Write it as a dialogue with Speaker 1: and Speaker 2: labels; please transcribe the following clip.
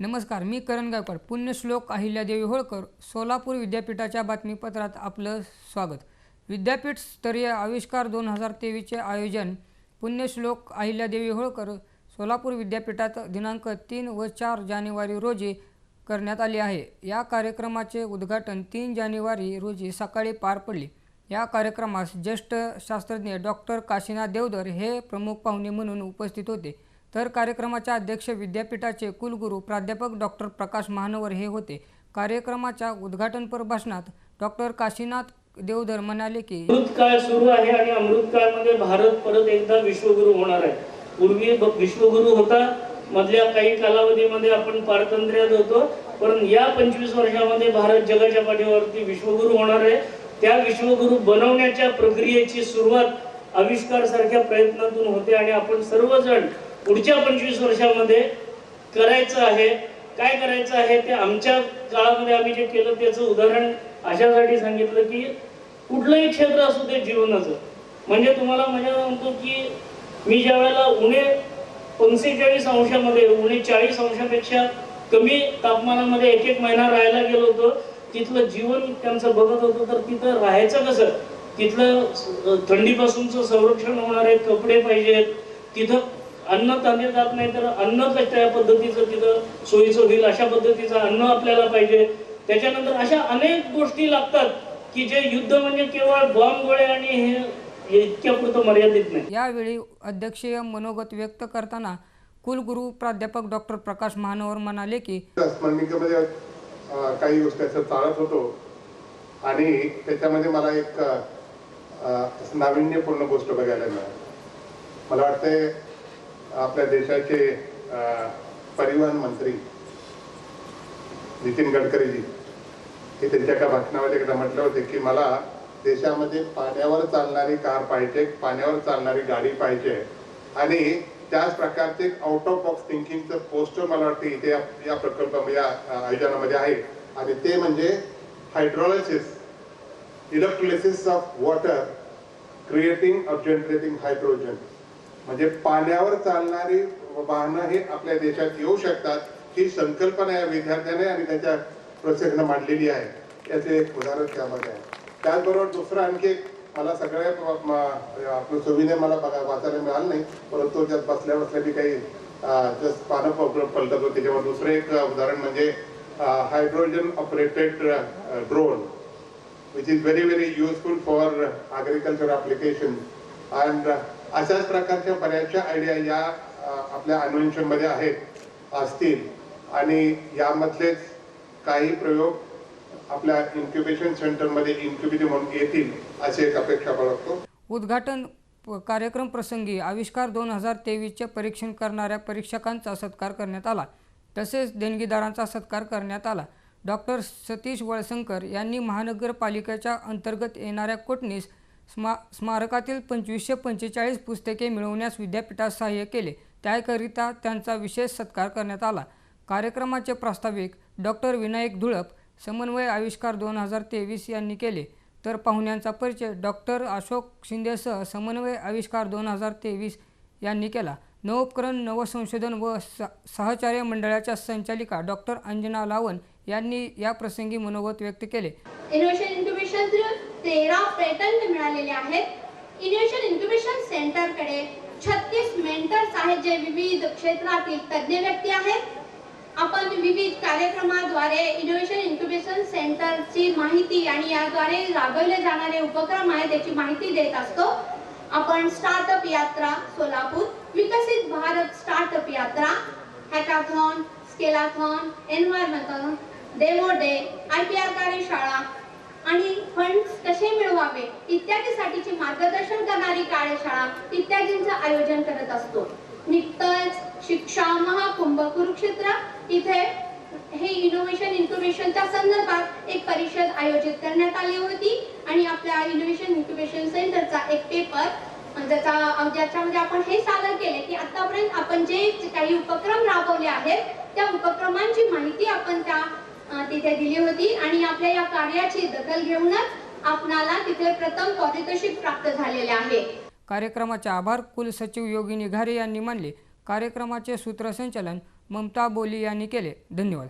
Speaker 1: नमस्कार मी करण गायकवाड पुण्यश्लोक अहिल्यादेवी होळकर सोलापूर विद्यापीठाच्या बातमीपत्रात आपलं स्वागत. विद्यापीठ स्तरीय आविष्कार दोन हजार तेवीसचे आयोजन पुण्यश्लोक अहिल्यादेवी होळकर सोलापूर विद्यापीठात दिनांक तीन व चार जानेवारी रोजी करण्यात आले आहे. या कार्यक्रमाचे उद्घाटन तीन जानेवारी रोजी सकाळी पार पडले. या कार्यक्रमास ज्येष्ठ शास्त्रज्ञ डॉक्टर काशीनाथ देवधर हे प्रमुख पाहुणे म्हणून उपस्थित होते. तर कार्यक्रमाच्या अध्यक्ष विद्यापीठाचे कुलगुरू प्राध्यापक डॉक्टर प्रकाश महानवर हे होते. कार्यक्रमाच्या उद्घाटनपर भाषणात डॉक्टर काशीनाथ देवधर म्हणाले की
Speaker 2: अमृतकाळ सुरू आहे आणि अमृतकाळमध्ये भारत परत एकदा विश्वगुरु होणार आहे. पूर्वी विश्वगुरु होता मधल्या काही कालावधीमध्ये आपण पारतंत्र्यात होतो पण या पंचवीस वर्षामध्ये भारत जगाच्या पाठीवरती विश्वगुरु होणार आहे. त्या विश्वगुरु बनवण्याच्या प्रक्रियेची सुरुवात आविष्कार सारख्या प्रयत्नातून होते आणि आपण सर्वजण पुढच्या पंचवीस वर्षामध्ये करायचं आहे काय करायचं आहे ते आमच्या काळामध्ये आम्ही जे केलं त्याचं उदाहरण अशासाठी सांगितलं की कुठलंही क्षेत्र असू दे जीवनाचं. म्हणजे तुम्हाला मजा म्हणतो की मी ज्या वेळेला उणे पंचेचाळीस अंशामध्ये उणे चाळीस अंशापेक्षा कमी तापमानामध्ये एक एक महिना राहायला गेलो होतो तिथलं जीवन त्यांचं बघत होतो तर तिथं राहायचं कसं? तिथलं थंडीपासूनचं संरक्षण होणारे कपडे पाहिजेत तिथं अन्न तांदे जात नाही तर अन्न कशा पद्धतीचं तिथं सोयीचं होईल? अशा पद्धतीचं अन्न आपल्याला पाहिजे. त्याच्यानंतर अशा अनेक गोष्टी लागतात की जे युद्ध म्हणजे केवळ बॉम्ब गोळे आणि हे इतक्यापुरतं मर्यादित नाही.
Speaker 1: यावेळी अध्यक्षीय मनोगत व्यक्त करताना कुलगुरू प्राध्यापक डॉक्टर प्रकाश महानवर म्हणाले की
Speaker 3: स्मरणिकेमध्ये काही गोष्टी असं चालत होतो. आणि त्याच्यामध्ये मला एक नाविन्यपूर्ण गोष्ट बघायला मिळाली. मला वाटतंय आपल्या देशाचे परिवहन मंत्री नितीन गडकरीजी हे त्यांच्या एका भाषणामध्ये एकदा म्हटलं होते की मला देशामध्ये पाण्यावर चालणारी कार पाहिजे पाण्यावर चालणारी गाडी पाहिजे. आणि त्याच प्रकारचे आउट ऑफ बॉक्स थिंकिंगचं पोस्टर मला वाटतं इथे या प्रकल्प या आयोजनामध्ये आहे. आणि ते म्हणजे hydrolysis electrolysis of water creating of generating hydrogen म्हणजे पाण्यावर चालणारी वाहनं हे आपल्या देशात येऊ शकतात ही संकल्पना या विद्यार्थ्याने आणि त्याच्या प्रोसेसनं मांडलेली आहे. याचे एक उदाहरण त्यामध्ये आहे. त्याचबरोबर दुसरं आणखी एक मला सगळ्या आपलं सुविधे मला बघा वाचायला मिळालं नाही परंतु त्यात बसल्या बसल्या मी काही जस्ट पानं प- पलटत होते. तेव्हा दुसरं एक उदाहरण म्हणजे hydrogen operated drone which is very very useful for uh, application and अशाच प्रकारच्या बऱ्याचशा आयडिया या आपल्या अन्वेषण आहेत असतील. आणि यामधलेच काही प्रयोग आपल्या इन्क्युबेशन सेंटरमध्ये इन्क्युबिटी म्हणून येतील अशी एक अपेक्षा बाळगतो
Speaker 1: उद्घाटन कार्यक्रम प्रसंगी आविष्कार दोन हजार तेवीसचे परीक्षण करणाऱ्या परीक्षकांचा सत्कार करण्यात आला. तसेच देणगीदारांचा सत्कार करण्यात आला. डॉक्टर सतीश वळसंकर यांनी महानगरपालिकेच्या अंतर्गत येणाऱ्या कोटणीस स्मा स्मारकातील पंचवीसशे पंचेचाळीस पुस्तके मिळवण्यास विद्यापीठास सहाय्य केले. त्याकरिता त्यांचा विशेष सत्कार करण्यात आला. कार्यक्रमाचे प्रास्ताविक डॉक्टर विनायक धुळप समन्वय आविष्कार दोन हजार तेवीस यांनी केले. तर पाहुण्यांचा परिचय डॉक्टर अशोक शिंदेसह समन्वय आविष्कार दोन हजार तेवीस यांनी केला. नवोपकरण नवसंशोधन व स सहचार्य मंडळाच्या संचालिका डॉक्टर अंजना लावण यांनी या प्रसंगी मनोगत व्यक्त केले.
Speaker 4: इनोव्हेशन इन्क्युबेशन तेरा पेटंट मिळालेले आहेत. इनोव्हेशन इन्क्युबेशन सेंटरकडे छत्तीस मेंटर्स आहेत जे विविध क्षेत्रातील तज्ज्ञ व्यक्ती आहेत. आपण विविध कार्यक्रमाद्वारे इनोव्हेशन इन्क्युबेशन सेंटरची माहिती आणि याद्वारे राबवले जाणारे उपक्रम आहेत त्याची माहिती देत असतो. आपण स्टार्टअप यात्रा सोलापूर विकसित भारत स्टार्टअप यात्रा hackathon scaleathon environmental demo day I P R कार्यशाळा आणि फंड्स कसे मिळवावे? इत्यादीसाठीचे मार्गदर्शन करणारी कार्यशाळा इत्यादींचं आयोजन करत असतो. नुकतंच शिक्षा महाकुंभ कुरुक्षेत्र इथे हे इनोव्हेशन इन्क्युबेशनच्या संदर्भात एक परिषद आयोजित करण्यात आली होती. आणि आपल्या इनोव्हेशन इन्क्युबेशन सेंटरचा एक पेपर ज्याचा ज्याच्यामध्ये आपण हे सादर केले की आतापर्यंत आपण जे काही उपक्रम राबवले आहेत त्या उपक्रमांची माहिती आपण त्या तिथे दिली होती आणि आपल्या या कार्याची दखल घेऊनच आपणाला तिथे प्रथम पारितोषिक प्राप्त झालेले आहे.
Speaker 1: कार्यक्रमाचे आभार. कुलसचिव योगिनी घारे यांनी मानले. कार्यक्रमाचे सूत्रसंचालन ममता बोली यांनी केले. धन्यवाद.